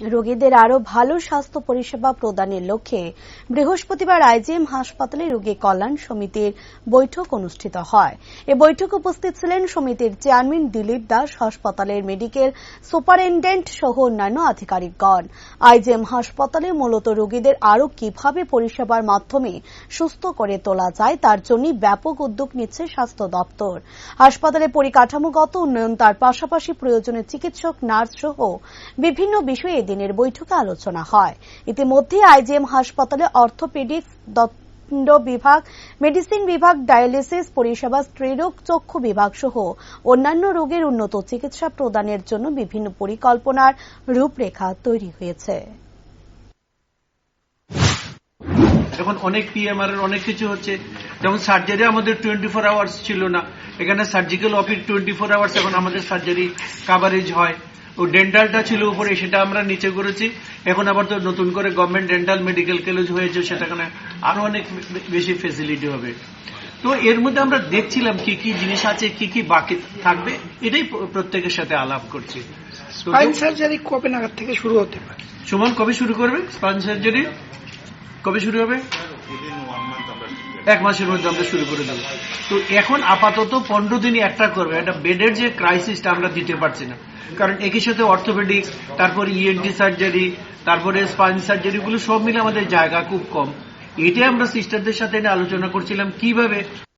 রোগীদের আরও ভালো স্বাস্থ্য পরিষেবা প্রদানের লক্ষ্যে বৃহস্পতিবার আইজিএম হাসপাতালে রোগী কল্যাণ সমিতির বৈঠক অনুষ্ঠিত হয়। এ বৈঠকে উপস্থিত ছিলেন সমিতির চেয়ারম্যান দিলীপ দাস, হাসপাতালের মেডিকেল সুপারিনটেন্ডেন্ট সহ অন্যান্য আধিকারিকগণ। আইজিএম হাসপাতালে মূলত রোগীদের আরও কীভাবে পরিষেবার মাধ্যমে সুস্থ করে তোলা যায় তার জন্য ব্যাপক উদ্যোগ নিচ্ছে স্বাস্থ্য দপ্তর। হাসপাতালে পরিকাঠামোগত উন্নয়ন তার পাশাপাশি প্রয়োজনে চিকিৎসক, নার্স সহ বিভিন্ন বিষয়ে দিনের বৈঠকে আলোচনা হয়। ইতিমধ্যে আইজিএম হাসপাতালে অর্থোপেডিক্স দণ্ড বিভাগ, মেডিসিন বিভাগ, ডায়ালিসিস পরিষেবা, স্ত্রীরোগ, চক্ষু বিভাগ সহ অন্যান্য রোগের উন্নত চিকিৎসা প্রদানের জন্য বিভিন্ন পরিকল্পনার রূপরেখা তৈরি হয়েছে। এখন অনেক পিএমআর এর অনেক কিছু হচ্ছে, যেমন সার্জারি আমাদের টোয়েন্টি ফোর আওয়ার্স ছিল না। এখানে surgical office twenty four hours এখন আমাদের সার্জারি কাভারেজ হয়। ও ডেন্টালটা ছিল উপরে সেটা আমরা নিচে করেছি। এখন আবার তো নতুন করে গভর্নমেন্ট ডেন্টাল মেডিকেল কলেজ হয়েছে সেটাখানে আরও অনেক বেশি ফেসিলিটি হবে। তো এর মধ্যে আমরা দেখছিলাম কি কি জিনিস আছে কি কি বাকি থাকবে এটাই প্রত্যেকের সাথে আলাপ করছি। স্পাইন সার্জারি কবে নাগাদ থেকে শুরু হতে পারে? সুমন কবে শুরু করবে? স্পাইন সার্জারি কবে শুরু হবে? এক মাসের মধ্যে আমরা শুরু করে দেবো। তো এখন আপাতত পনেরো দিনই একটা করবে। একটা বেডের যে ক্রাইসিসটা আমরা দিতে পারছি না। কারণ একই সাথে অর্থোপেডিক তারপর ইএনটি সার্জারি তারপরে স্পাইন সার্জারিগুলো সব মিলে আমাদের জায়গা খুব কম। এটাই আমরা সিস্টারদের সাথে আলোচনা করছিলাম কীভাবে